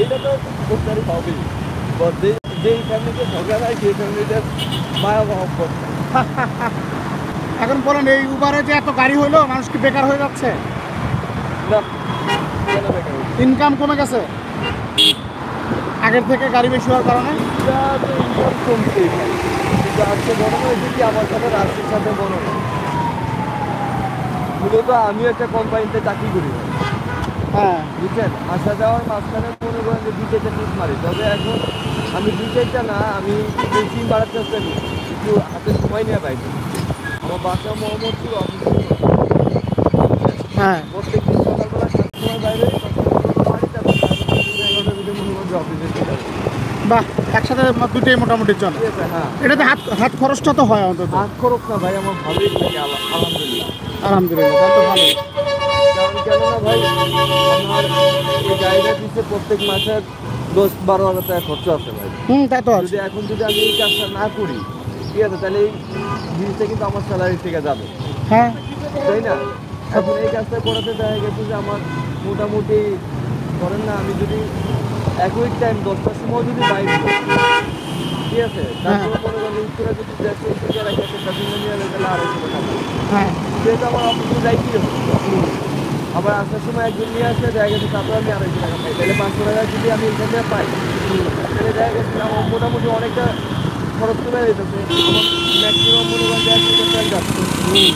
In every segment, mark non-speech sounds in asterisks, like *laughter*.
এইটা তো করতে হবেই। যে যেই ফ্যামিলিতে ঝগড়া সেই ফ্যামিলিটার মায়া মহব্বত এখন বলেন এই উবারে যে এত গাড়ি হইল মানুষ কি বেকার হয়ে যাচ্ছে? না? ইনকাম কমে গেছে? আগের থেকে গাড়ি বেশি হওয়ার কারণে? ইনকাম কমতেই কিন্তু আজকে মনে হয়েছে কি আমার সাথে সাথে মনে হয় মূলত আমি একটা কোম্পানিতে চাকরি করি। হ্যাঁ। বুঝছেন? আসা যাওয়ার মাঝখানে মনে করেন যে মারি। তবে এখন আমি দুই না আমি বেশি বাড়ার চেষ্টা করি। একটু হাতে সময় নিয়ে বাইরে আমার বাসা মোহাম্মদপুর অফিস হ্যাঁ। প্রত্যেক দিন সকালবেলা সাতটার বাইরে বাড়িতে মনে বাহ একসাথে দুটোই মোটামুটি চলে। হ্যাঁ। এটাতে হাত হাত খরচটা তো হয় অন্তত। হাত খরচ না ভাই আমার ভালোই লাগে আল- আলহামদুলিল্লাহ আলহামদুলিল্লাহ তো ভালো কেননা ভাই আমার এই গাড়িটা দিচ্ছে প্রত্যেক মাসে দশ বারো হাজার টাকা খরচ আছে ভাই। হুম তা তো যদি এখন যদি আমি এই কাজটা না করি ঠিক আছে তাহলে এই জিনিসটা কিন্তু আমার স্যালারি থেকে যাবে। হ্যাঁ। তাই না? এখন এই কাজটা করাতে দেখা গেছে যে আমার মোটামুটি ধরেন না আমি যদি একই টাইম দশটার সময় যদি বাইক ঠিক আছে তারপরে মনে করেন উত্তরা যদি যাচ্ছে। হ্যাঁ। যেহেতু আমার অফিসে যাইতেই হবে। আবার আসার সময় একজন নিয়ে আসলে দেখা গেছে তারপরে আমি আড়াইশো টাকা পাই। তাহলে পাঁচশো টাকা যদি আমি এখান থেকে পাই তাহলে দেখা গেছে আমার মোটামুটি অনেকটা খরচ কমে যেতেছে ম্যাক্সিমাম মনে করেন যে এক লিটার তেল যাচ্ছে।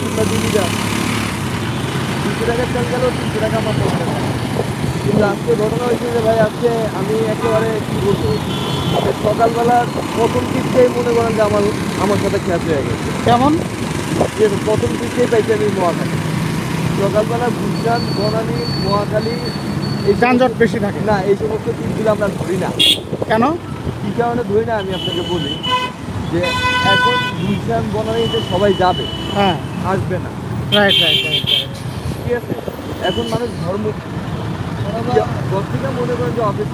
কিংবা দু লিটার। তিনশো টাকার তেল গেলেও তিনশো টাকা আমার পড়ছে না। কিন্তু আজকে ঘটনা হয়েছে যে ভাই আজকে আমি একেবারে কি বলছি সকালবেলা প্রথম দিকটাই মনে করেন যে আমার আমার সাথে খ্যাত হয়ে গেছে। কেমন? যে প্রথম দিকেই পাইছি আমি মহাখালী। সকালবেলা গুজরাট বনানী মহাখালী এই যানজট বেশি থাকে। না এই সমস্ত দিনগুলো আমরা ধরি না। কেন? কী কারণে ধরি না? আমি আপনাকে বলি যে এখন গুজরাট বনানীতে সবাই যাবে হ্যাঁ। আসবে না। রাইট রাইট রাইট ঠিক আছে? এখন মানুষ ধর্ম থেকে মনে করেন যে অফিস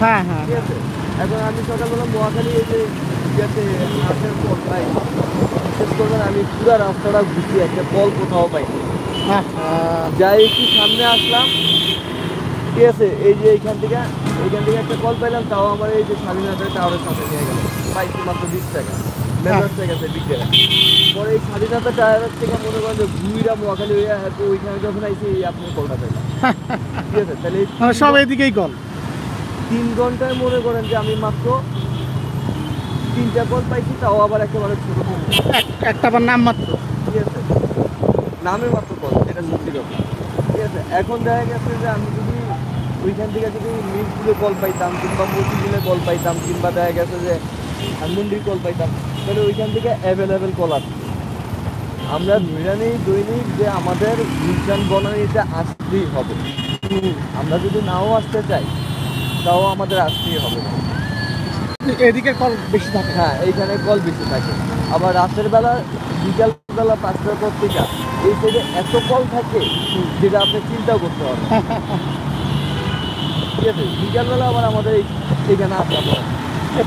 হ্যাঁ হ্যাঁ। ঠিক আছে? এখন আমি সকালবেলা মহাখালী এই যে ইয়েতে আসার পর ভাই বিশেষ করবেন আমি পুরো রাস্তাটা ঘুরছি একটা কল কোথাও পাইনি। যাই একটু সামনে আসলাম। ঠিক আছে? এই যে এইখান থেকে এইখান থেকে একটা কল পাইলাম তাও আমার এই যে স্বাধীনতা টাওয়ারের সাথে নিয়ে গেল। পাইছি মাত্র বিশ টাকা। মেজাজ থেকে গেছে বিকেলে পরে এই স্বাধীনতা টাওয়ারের থেকে মনে করেন যে ঘুইরা মোয়াখালী হয়ে হয়তো ওইখানে যখন আইসি এই আপনি কলটা পাইলাম ঠিক আছে? তাহলে এই মানে সব এদিকেই কল তিন ঘন্টায় মনে করেন যে আমি মাত্র তিনটা কল পাইছি তাও আবার একেবারে ছোটো একটা নাম মাত্র? ঠিক আছে? নামে মাত্র কল। এটা সত্যি কথা। ঠিক আছে এখন দেখা গেছে যে আমি যদি ওইখান থেকে যদি মিরপুরে কল পাইতাম কিংবা মতিঝিলে কল পাইতাম কিংবা দেখা গেছে যে ধানমন্ডির কল পাইতাম তাহলে ওইখান থেকে অ্যাভেলেবেল কল আছে আমরা ধরে দৈনিক যে আমাদের বিজ্ঞান বনানীতে আসতেই হবে। আমরা যদি নাও আসতে চাই তাও আমাদের আসতেই হবে। এদিকে কল বেশি থাকে। হ্যাঁ এইখানে কল বেশি থাকে। আবার রাতের বেলা বিকাল বেলা পাঁচটার পর থেকে এই সাইডে এত কল থাকে যেটা আপনি চিন্তাও করতে পারবেন ঠিক আছে? বিকালবেলা আবার আমাদের এই এখানে আসতে হবে।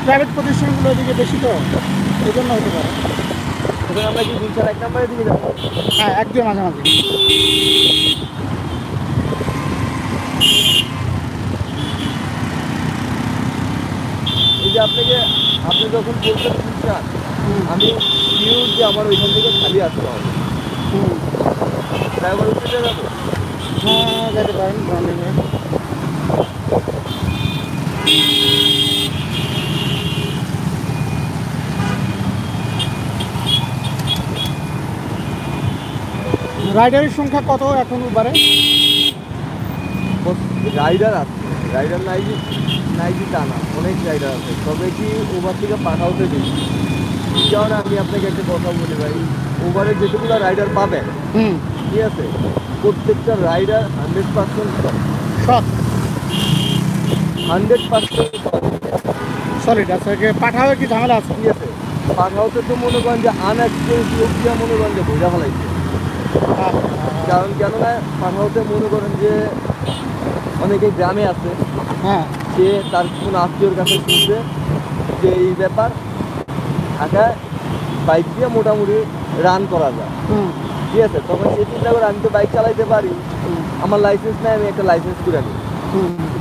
প্রাইভেট প্রতিষ্ঠানগুলো এদিকে বেশি তো এই জন্য হতে পারে। তখন আমরা কি গুলশান এক নম্বরের দিকে যাব হ্যাঁ একদম মাঝামাঝি এই যে আপনাকে আপনি যখন বলছেন গুলশান আমি শিওর যে আমার ওইখান থেকে খালি আসতে হবে। ড্রাইভার উঠে যাব হ্যাঁ যেতে পারেন রাইডারের সংখ্যা কত এখন উবারে? রাইডার আছে রাইডার নাই নাই তা না অনেক রাইডার আছে। তবে কি ওভার থেকে পাঠাওতে বেশি। কারণ আমি আপনাকে একটা কথা বলি ভাই। ওভারে যেটুকুলো রাইডার পাবেন ঠিক আছে? প্রত্যেকটা রাইডার হান্ড্রেড পার্সেন্ট সৎ হান্ড্রেড পার্সেন্ট আছে একে পাঠাও কি ঝামেলা আছে? ঠিক আছে? পাঠাওতে তো মনে করেন যে আনএক্সপিরিয়েন্স লোক দিয়ে মনে করেন যে বোঝা ফেলাইছে। হ্যাঁ, কারণ কেননা পাঠাওতে মনে করেন যে অনেকে গ্রামে আছে হ্যাঁ। সে তার কোনো আত্মীয়র কাছে শুনছে যে এই ব্যাপার ঢাকায় বাইক দিয়ে মোটামুটি রান করা যায়। ঠিক আছে? তখন সে চিন্তা করে আমি তো বাইক চালাইতে পারি। আমার লাইসেন্স নাই আমি একটা লাইসেন্স করে নিই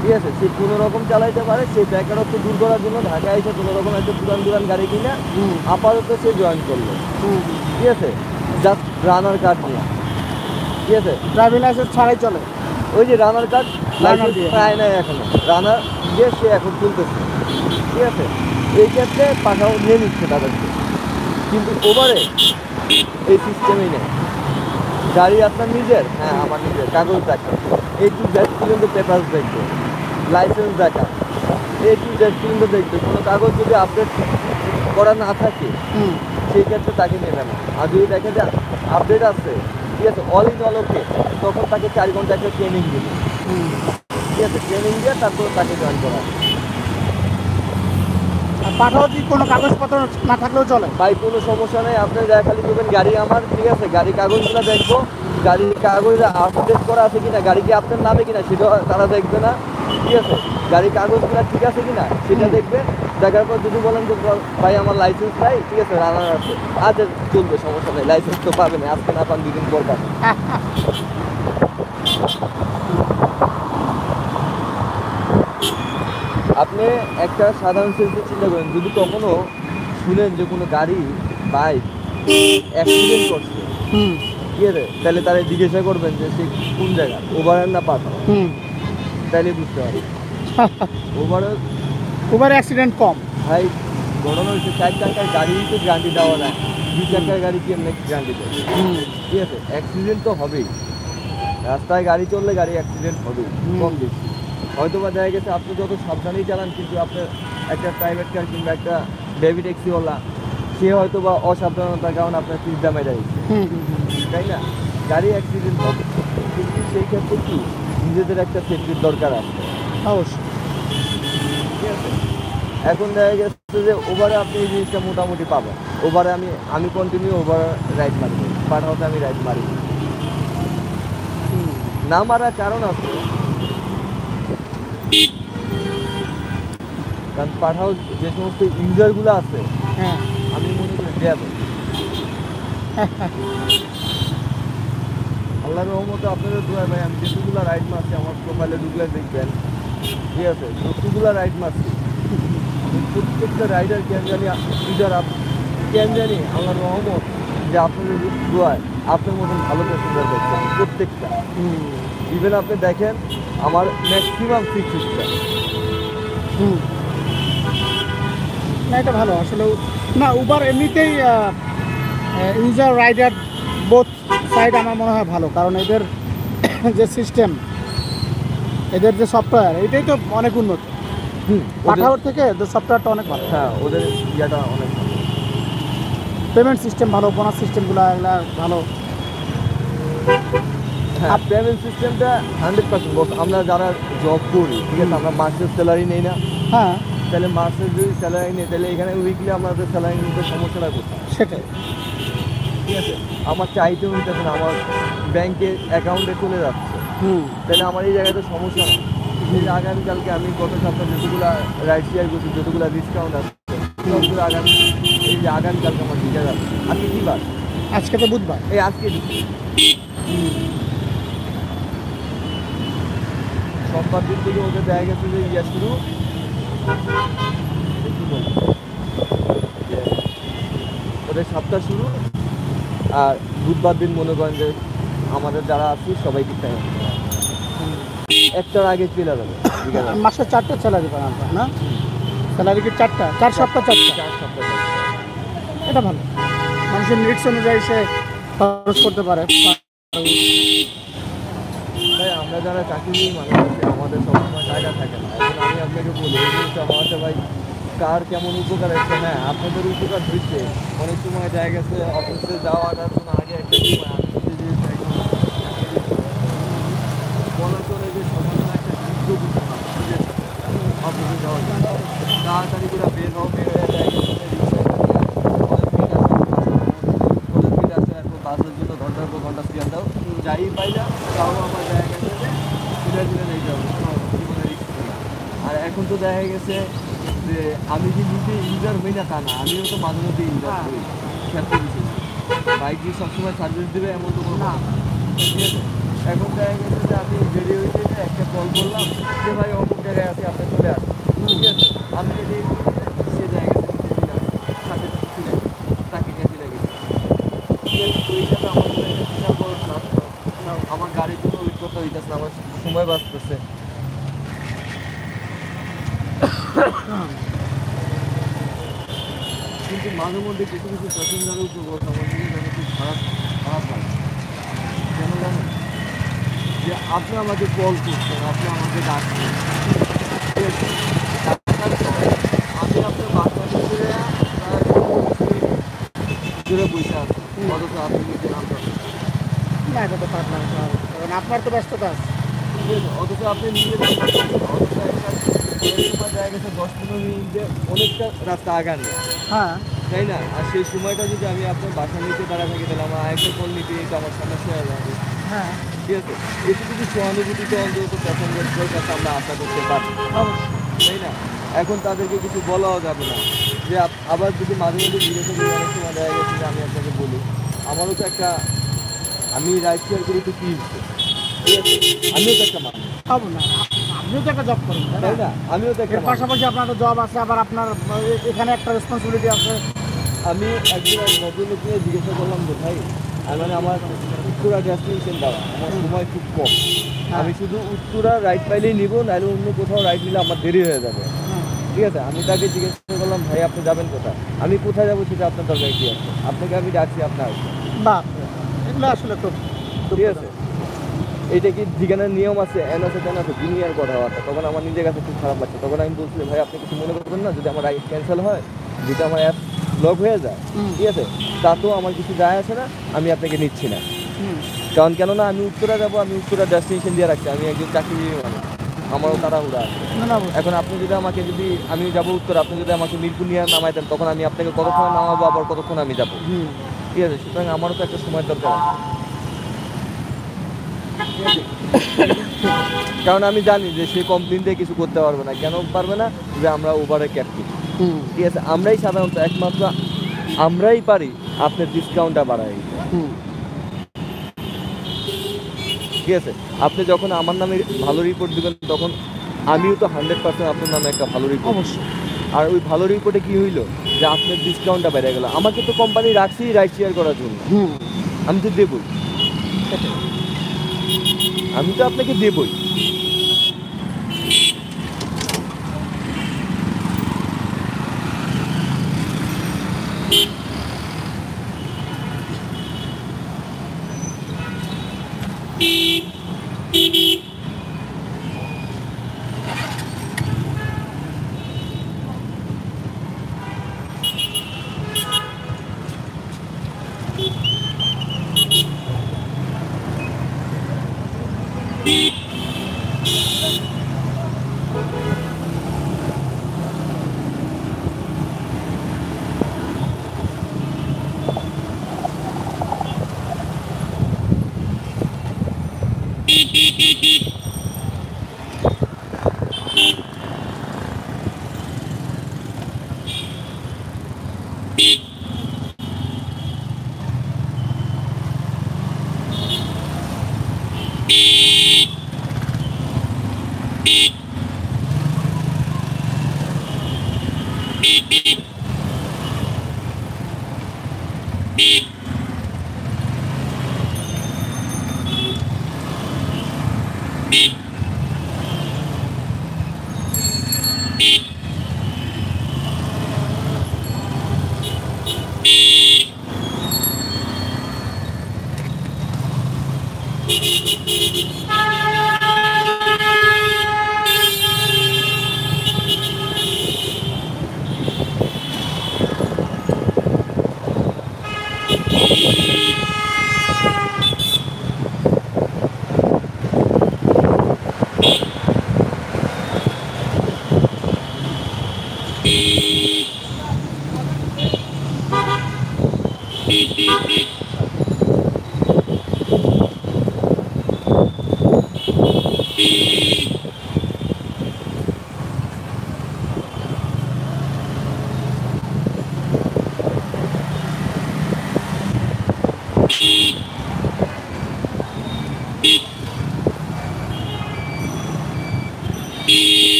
ঠিক আছে? সে কোনো রকম চালাইতে পারে সে বেকারত্ব দূর করার জন্য ঢাকায় এসে কোনো রকম একটা পুরান দুরান গাড়ি কিনে আপাতত সে জয়েন করল। ঠিক আছে? জাস্ট রানার কার্ড নিয়ে। ঠিক আছে? ড্রাইভিং লাইসেন্স ছাড়াই চলে। ওই যে রানার কার্ড দিয়ে। প্রায় নাই এখনও। রানার দিয়ে সে এখন তুলতেছে ঠিক আছে? এই ক্ষেত্রে পাঠাও নিয়ে নিচ্ছে তাদেরকে। কিন্তু ওভারে এই সিস্টেমেই নেই। গাড়ি আপনার নিজের? হ্যাঁ আমার নিজের কাগজ দেখা এই টু জেড পর্যন্ত পেপার দেখবে লাইসেন্স দেখা এই টু জেড পর্যন্ত দেখবে কোনো কাগজ যদি আপডেট করা না থাকে সেই ক্ষেত্রে তাকে নেবে না। আর যদি দেখে যে আপডেট আছে ঠিক আছে অল ইন অল ওকে তখন তাকে চার ঘণ্টা একটা ট্রেনিং দিবে। ঠিক আছে ট্রেনিং দিয়ে তারপর তাকে জয়েন করা। পাঠাও কি কোনো কাগজপত্র না থাকলেও চলে। ভাই কোনো সমস্যা নেই আপনি দেখা খালি করবেন গাড়ি আমার ঠিক আছে? গাড়ি কাগজগুলো দেখব। গাড়ির কাগজ আপডেট করা আছে কিনা গাড়ি কি আপনার নামে কিনা সেটা তারা দেখবে না ঠিক আছে? গাড়ির কাগজগুলো ঠিক আছে কিনা সেটা দেখবে। দেখার পর যদি বলেন যে ভাই আমার লাইসেন্স নাই ঠিক আছে রানার আছে। আচ্ছা চলবে সমস্যা নেই লাইসেন্স তো পাবেন আজকে না পান দুদিন পর পাবেন। *laughs* আপনি একটা সাধারণ সেন্সে চিন্তা করেন যদি কখনো শুনেন যে কোনো গাড়ি বাইক অ্যাক্সিডেন্ট করছে হুম। ঠিক আছে? তাহলে তারা জিজ্ঞাসা করবেন যে সে কোন জায়গা ওভার না হুম। তাহলে বুঝতে পারবে ওভার উবার অ্যাক্সিডেন্ট কম। ভাই ঘটনা হচ্ছে চার চাকার গাড়ি তো গ্যারান্টি দেওয়া যায়। দুই চাকার গাড়ি কি এমনি গ্যারান্টি দেয়? ঠিক আছে অ্যাক্সিডেন্ট তো হবেই। রাস্তায় গাড়ি চললে গাড়ি অ্যাক্সিডেন্ট হবেই। কম বেশি। হয়তো বা দেখা গেছে আপনি যত সাবধানেই চালান কিন্তু আপনার একটা প্রাইভেট কার কিংবা একটা বেবি ট্যাক্সিওয়ালা সে হয়তো বা অসাবধানতার কারণে আপনার পিস দামে হুম। তাই না? গাড়ি অ্যাক্সিডেন্ট হবে কিন্তু সেই ক্ষেত্রে কি? নিজেদের একটা সেফটির দরকার আছে। অবশ্যই। ঠিক আছে? এখন দেখা গেছে যে ওভারে আপনি এই জিনিসটা মোটামুটি পাবেন। ওভারে আমি আমি কন্টিনিউ ওভার রাইড মারি। পাঠাওতে আমি রাইড মারি। না মারার কারণ আছে। কারণ পাঠাও যে সমস্ত ইউজারগুলো আছে হ্যাঁ। আমি মনে করি দেয়া দেয় *laughs* আল্লাহর রহমতে আপনাদের দোয়া ভাই আমি যেটুকুলো রাইড মারছি আমার প্রোফাইলে ঢুকলে দেখবেন। ঠিক আছে যতগুলো রাইড মারছি প্রত্যেকটা রাইডার কেন জানি ইউজার কেন জানি আল্লাহর রহমত যে আপনাদের দোয়ায় আপনার মতন ভালো প্যাসেঞ্জার দেখছেন প্রত্যেকটা। ইভেন আপনি দেখেন আমার ম্যাক্সিমাম সিক্স স্টার হুম। না এটা ভালো। আসলে না উবার এমনিতেই ইউজার রাইডার বোথ সাইড আমার মনে হয় ভালো। কারণ এদের *coughs* যে সিস্টেম এদের যে সফটওয়্যার এটাই তো অনেক উন্নত। পাঠাওয়ার থেকে এদের সফটওয়্যারটা অনেক ভালো। হ্যাঁ ওদের ইয়েটা অনেক ভালো। পেমেন্ট সিস্টেম ভালো বোনাস সিস্টেমগুলো এগুলো ভালো। পেমেন্ট সিস্টেমটা হান্ড্রেড পার্সেন্ট বস আমরা যারা জব করি ঠিক আছে আমরা মাসের স্যালারি নেই না। হ্যাঁ। তাহলে মাসের যদি স্যালারি নেই তাহলে এখানে উইকলি আমাদের স্যালারি নিতে সমস্যাটা কোথায়? সেটাই। ঠিক আছে? আমার চাইতেও নিতেছে না আমার ব্যাংকে অ্যাকাউন্টে চলে যাচ্ছে। হুম। তাহলে আমার এই জায়গাতে সমস্যা নেই এই যে আগামীকালকে আমি গত সপ্তাহে যতগুলো রাইড শেয়ার করছি যতগুলো ডিসকাউন্ট আছে সবগুলো আগামী এই যে আগামীকালকে আমার দিতে যাবে। আজকে কী বার? আজকে তো বুধবার। এই আজকে সোমবার দিন থেকে ওদের দেখা গেছে যে ইয়ে শুরু। ওদের সপ্তাহ শুরু। আর বুধবার দিন মনে করেন যে আমাদের যারা আছি সবাই ঠিক টাইম একটার আগে চলে যাবে। মাসে চারটে স্যালারি পান আপনার না? স্যালারি কি চারটা? চার সপ্তাহ চারটা? চার সপ্তাহ এটা ভালো। মানুষের নিডস অনুযায়ী সে খরচ করতে পারে। আমরা যারা চাকরি মানুষ আমাদের সবসময় টাকা থাকে না। এখন আমি আপনাকে বলি, এই জিনিসটা হওয়াতে ভাই, কার কেমন উপকার হচ্ছে হ্যাঁ আপনাদের উপকার হচ্ছে অনেক সময় গেছে অফিসে আসার জন্য আগে একটা সময় আমি যদি জিনিসটা একদম বলা চলে যে সাধারণ একটা যুদ্ধ বুঝতে না অফিসে যাওয়ার জন্য তাড়াতাড়ি করে বের হও বের হয়ে যায় কলেজ ফিট আছে এখন বাসের জন্য ঘণ্টার পর ঘণ্টা সিয়ার দাও যাই পাই না তাও আমার দেখা গেছে যে ধীরে ধীরে নিয়ে যাব কোনো জীবনে risk নেই। আর এখন তো দেখা গেছে যে আমি যে নিজে ইউজার হই না তা না আমিও তো মাঝে মধ্যে ইউজার হ্যাঁ। হই। বাইক দিয়ে সবসময় সার্ভিস দেবে এমন তো না। এখন দেখা গেছে যে আমি বেরিয়ে হয়েছে যে একটা কল করলাম যে ভাই অমুক জায়গায় আছে আপনি চলে আসুন ঠিক আছে? আমি যদি সে সাথে ছিলেন তাকে গেছি। লাগে তো আমার গাড়ির জন্য অভিজ্ঞতা হইতেছে আমার সময় বাঁচতেছে কিন্তু মাঝে মধ্যে কিছু কিছু প্যাসেঞ্জারের উপর কথা খুব খারাপ খারাপ লাগে কেন জানেন? যে আপনি আমাকে কল করছেন আপনি আমাকে ডাকছেন? আমি আপনার জুড়ে বসে আছি। অথচ আপনি নিজে না এটা তো পারলাম কারণ আপনার তো ব্যস্ততা আছে। অথচ আপনি নিজে অথচ একটা দেখা দশ পনেরো মিনিটে অনেকটা রাস্তা আগান। হ্যাঁ। তাই না? আর সেই সময়টা যদি আমি আপনার বাসা নিতে পারা থাকি তাহলে আমার আরেকটা কল নিতে তো আমার সমস্যা হয়ে যাবে। হ্যাঁ। ঠিক আছে? এটুকু সহানুভূতিতে অন্তত প্যাসেঞ্জারদের কাছে আমরা আশা করতে পারি। তাই না? এখন তাদেরকে কিছু বলাও যাবে না। যে আবার যদি মাঝে মাঝে জিজ্ঞাসা করি অনেক সময় দেখা গেছে যে আমি আপনাকে বলি আমারও তো একটা আমি রাইড শেয়ার করি তো কি? ঠিক আছে? আমিও তো একটা মানুষ। আপনিও তো একটা জব করেন তাই না? আমিও তো পাশাপাশি আপনার জব আছে আবার আপনার এখানে একটা রেসপন্সিবিলিটি আছে। আমি একদিন এক ভদ্রলোককে জিজ্ঞাসা করলাম যে ভাই মানে আমার উত্তরা ডেস্টিনেশন দেওয়া আমার সময় খুব কম। আমি শুধু উত্তরা রাইড পাইলেই নিব নাহলে অন্য কোথাও রাইড নিলে আমার দেরি হয়ে যাবে। হ্যাঁ। ঠিক আছে? আমি তাকে জিজ্ঞাসা করলাম ভাই আপনি যাবেন কোথায়? আমি কোথায় যাব সেটা আপনার দরকার কি আছে? আপনাকে আমি ডাকছি আপনার বাহ এগুলো আসলে খুব ঠিক আছে? এইটা কি যেখানে নিয়ম আছে এন আছে তেন আছে দুনিয়ার কথাবার্তা তখন আমার নিজের কাছে খুব খারাপ লাগছে। তখন আমি বলছিলাম ভাই আপনি কিছু মনে করবেন না? যদি আমার রাইড ক্যান্সেল হয় যেটা আমার অ্যাপ ব্লক হয়ে যায় ঠিক আছে? তাতেও আমার কিছু যায় আসে না আমি আপনাকে নিচ্ছি না। কারণ কেননা আমি উত্তরা যাব আমি উত্তরা ডেস্টিনেশন দিয়ে রাখছি আমি একজন চাকরিজীবী মানুষ আমারও তাড়াহুড়া আছে। এখন আপনি যদি আমাকে যদি আমি যাব উত্তর আপনি যদি আমাকে মিরপুর নিয়ে নামাই দেন তখন আমি আপনাকে কতক্ষণ নামাবো আবার কতক্ষণ আমি যাব। ঠিক আছে? সুতরাং আমারও তো একটা সময় দরকার আছে? *coughs* কারণ আমি জানি যে সে কমপ্লেন দিয়ে কিছু করতে পারবে না। কেন পারবে না? যে আমরা ওভারে ক্যাপ্টেন হুম। ঠিক আছে আমরাই সাধারণত একমাত্র আমরাই পারি আপনার ডিসকাউন্টটা বাড়াই ঠিক আছে আপনি যখন আমার নামে ভালো রিপোর্ট দিবেন তখন আমিও তো হান্ড্রেড পার্সেন্ট আপনার নামে একটা ভালো রিপোর্ট অবশ্যই। আর ওই ভালো রিপোর্টে কি হইল? যে আপনার ডিসকাউন্টটা বেড়ে গেল। আমাকে তো কোম্পানি রাখছি রাইড শেয়ার করার জন্য। হুম। আমি তো দেবই। আমি তো আপনাকে দেবই। Beep.